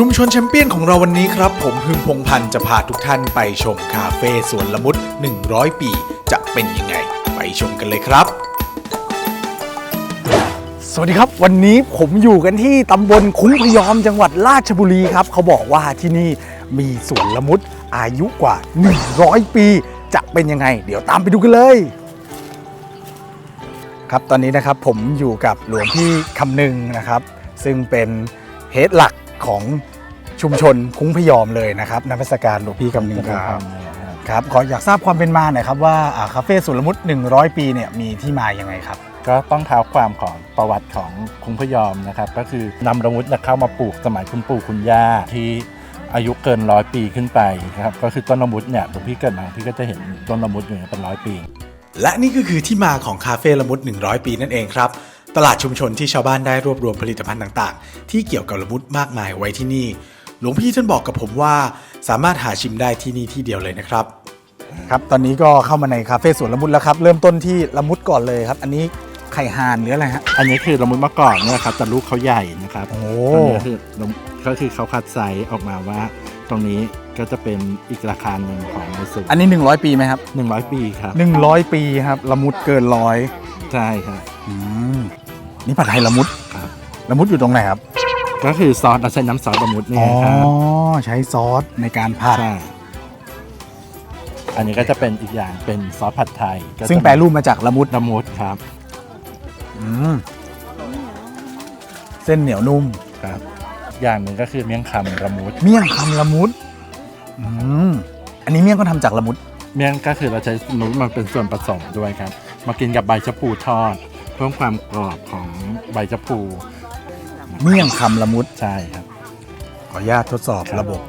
ชุมชนแชมเปี้ยนของเราวันนี้ครับ ผมพึงพงพันธ์จะพาทุกท่านไปชมคาเฟ่สวนละมุด 100 ปี จะเป็นยังไง ไปชมกันเลยครับ สวัสดีครับ วันนี้ผมอยู่กันที่ตำบลคุ้งพยอมจังหวัดราชบุรีครับ เขาบอกว่าที่นี่มีสวนละมุดอายุกว่า 100 ปี จะเป็นยังไง เดี๋ยวตามไปดูกันเลยครับตอนนี้นะครับผมอยู่กับหลวงพี่คำนึงนะครับ ซึ่งเป็นเฮดหลัก ของชุมชนคุ้งพยอมเลยนะครับนมัสการหลวงพี่คำนึงครับครับขออยากทราบความเป็นมาหน่อยครับว่าอ่าคาเฟ่สวนละมุด100 ปีเนี่ยมีที่มายังไงครับ ก็ต้องเท้าความของประวัติของคุ้งพยอมนะครับ ก็คือนำระมุดเข้ามาปลูกสมัยคุณปู่คุณย่าที่อายุเกินร้อยปีขึ้นไปนะครับก็คือต้นละมุดเนี่ยหลวงพี่เกิดมาพี่ก็จะเห็นต้นละมุดอยู่เนี่ยเป็นร้อยปี และนี่ก็คือที่มาของคาเฟ่ละมุด 100 ปีนั่นเองครับ ตลาดชุมชนที่ชาวบ้านได้รวบรวมผลิตภัณฑ์ต่างๆ ที่เกี่ยวกับละมุดมากมายไว้ที่นี่ หลวงพี่ท่านบอกกับผมว่า สามารถหาชิมได้ที่นี่ที่เดียวเลยนะครับ ครับ ตอนนี้ก็เข้ามาในคาเฟ่สวนละมุดแล้วครับ เริ่มต้นที่ละมุดก่อนเลยครับ อันนี้ไข่ห่านหรืออะไรฮะ อันนี้คือละมุดมะกอกเนี่ยครับแต่ลูกเขาใหญ่นะครับโอ้ตรงนี้คือละมุดก็คือเขาคัดไซส์ออกมาว่า ตรงนี้ก็จะเป็นอีกราคาหนึ่งของในสุดอันนี้ 100 ปีไหมครับหนึ่งร้อยปีครับ 100 ปีครับละมุดเกินร้อยใช่ครับอืม นี่ผัดไทยละมุดครับละมุดอยู่ตรงไหนครับ ก็คือซอสเราใช้น้ำซอสละมุดเนี่อ๋ยอครับใช้ซอสในการผัด ใช่อันนี้ก็จะเป็นอีกอย่างเป็นซอสผัดไทยก็จะซึ่งแปรรูปมาจากละมุดละมุดครับอืมเส้นเหนียวนุ่ม ครับ อย่างหนึ่งก็คือเมี่ยงคำละมุด เมี่ยงคำละมุดอืมอันนี้เมี่ยงก็ทำจากละมุด เมี่ยงก็คือเราใช้นุ้มันเป็นส่วนผสมด้วยครับ มากินกับใบชะพูทอด เพิ่มความกรอบของใบชะพูเมี่ยงคำละมุดใช่ครับ ขออนุญาตทดสอบระบบ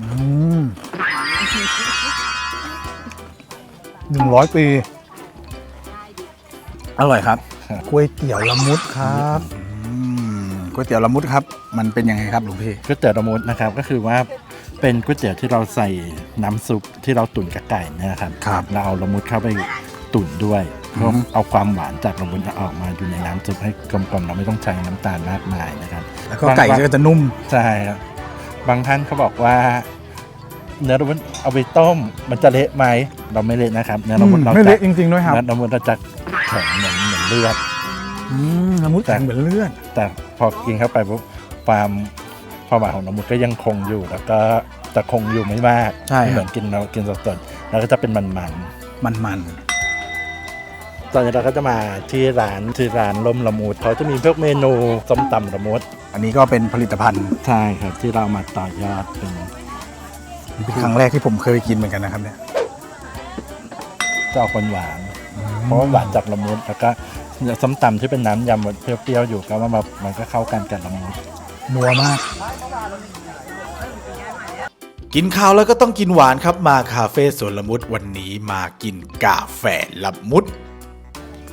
อืมหนึ่งร้อยปี อร่อยครับครับก๋วยเตี๋ยวละมุดครับอืมก๋วยเตี๋ยวละมุดครับ มันเป็นยังไงครับหลวงพี่ก๋วยเตี๋ยวละมุดนะครับ ก็คือว่า เป็นก๋วยเตี๋ยวที่เราใส่น้ำซุปที่เราตุ๋นกับไก่เนยนะครับครับเราเอาละมุดเข้าไปตุ๋นด้วยอืเพื่อมเอาความหวานจากละมุดออกมาอยู่ในน้ำซุปให้กลมๆเราไม่ต้องใช้น้ำตาลมากมายนะครับแล้วก็ไก่ก็จะนุ่มใช่ครับบางท่านเขาบอกว่า เนื้อละมุดเอาไปต้มมันจะเละไหมเราไม่เละนะครับเนื้อละมุดเราไม่จะเละจริงๆด้วยครับเนื้อละมุดเราจะแข็งเหมือนเหมือนเลือดอืมละมุดแข็งเหมือนเลือดแต่พอกินเข้าไปปุ๊บความ ความหวานของละมุดก็ยังคงอยู่ แล้วก็จะคงอยู่ไม่มากใช่ครับไม่เหมือนกินเรากินสดๆแล้วก็จะเป็นมันมัน ๆตอนนี้เราก็จะมาที่ร้านที่ร้านลมละมุดเขาจะมีพวกเมนูส้มตำละมุดๆอันนี้ก็เป็นผลิตภัณฑ์ใช่ครับที่เรามาต่อยอดเป็นเป็นครั้งแรกที่ผมเคยกินเหมือนกันนะครับเนี่ยจะออกหวานๆเพราะว่าหวานจากละมุดแล้วก็ส้มตำที่เป็นน้ำยำเปรี้ยวๆอยู่ก็ว่ามามันก็เข้ากันกับละมุด นัวมาก กินข้าวแล้วก็ต้องกินหวานครับมาคาเฟ่สวนละมุดวันนี้มากินกาแฟละมุด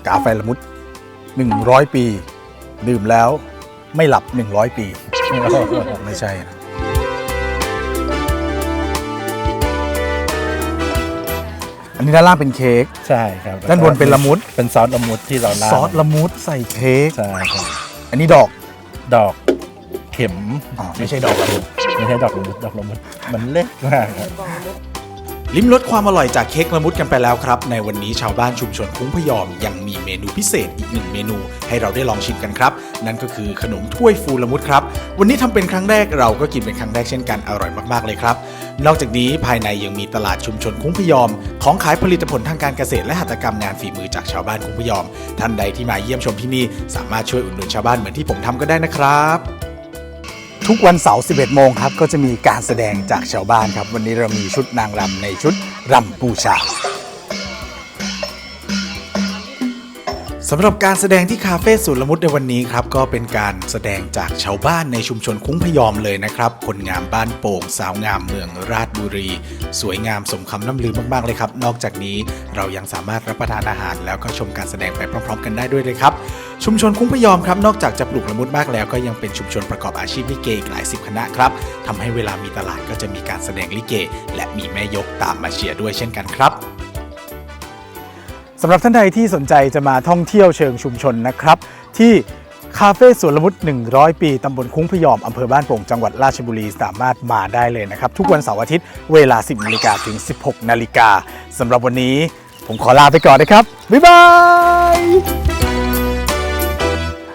กาแฟละมุด 100 ปี ดื่มแล้วไม่หลับ 100 ปี ไม่ใช่นะอันนี้ด้านล่างเป็นเค้ก ใช่ครับด้านบนเป็นละมุด เป็นซอสละมุดที่เราราดซอสละมุดใส่เค้ก ใช่ครับ อันนี้ดอก ดอก เข็มอ๋อไม่ใช่ดอกละมุดไม่ใช่ดอกละมุดดอกละมุดมันเล็กมากครับลิ้มรสความอร่อยจากเค้กละมุดกันไปแล้วครับ ในวันนี้ชาวบ้านชุมชนคุ้งพยอมยังมีเมนูพิเศษอีกหนึ่งเมนู ให้เราได้ลองชิมกันครับ นั่นก็คือขนมถ้วยฟูละมุดครับ วันนี้ทำเป็นครั้งแรกเราก็กินเป็นครั้งแรกเช่นกันอร่อยมากๆเลยครับ นอกจากนี้ภายในยังมีตลาดชุมชนคุ้งพยอม ของขายผลิตผลทางการเกษตรและหัตถกรรมงานฝีมือจากชาวบ้านคุ้งพยอม ท่านใดที่มาเยี่ยมชมที่นี่สามารถช่วยอุดหนุนชาวบ้านเหมือนที่ผมทำก็ได้นะครับ ทุกวันเสาร์ 11 โมงครับ ก็จะมีการแสดงจากชาวบ้านครับ วันนี้เรามีชุดนางรำในชุดรำปูชา สำหรับการแสดงที่คาเฟ่สวนละมุดในวันนี้ครับก็เป็นการแสดงจากชาวบ้านในชุมชนคุ้งพยอมเลยนะครับ คนงามบ้านโป่ง สาวงามเมืองราชบุรี สวยงามสมคำน้ำลือมากๆเลยครับ นอกจากนี้เรายังสามารถรับประทานอาหาร แล้วก็ชมการแสดงไปพร้อม ๆ กันได้ด้วยเลยครับ ชุมชนคุ้งพยอมครับนอกจากจะปลูกละมุดมากแล้ว ก็ยังเป็นชุมชนประกอบอาชีพลิเกอีกหลายสิบคณะครับทำให้เวลามีตลาดก็จะมีการแสดงลิเก และมีแม่ยกตามมาเชียร์ด้วยเช่นกันครับ สำหรับท่านใดที่สนใจจะมาท่องเที่ยวเชิงชุมชนนะครับ ที่คาเฟ่สวนละมุด 100 ปี ตำบลคุ้งพยอม อำเภอบ้านโป่ง จังหวัดราชบุรี สามารถมาได้เลยนะครับ ทุกวันเสาร์อาทิตย์ เวลา 10นาฬิกาถึง 16นาฬิกาสำหรับวันนี้ ผมขอลาไปก่อนนะครับ บ๊ายบาย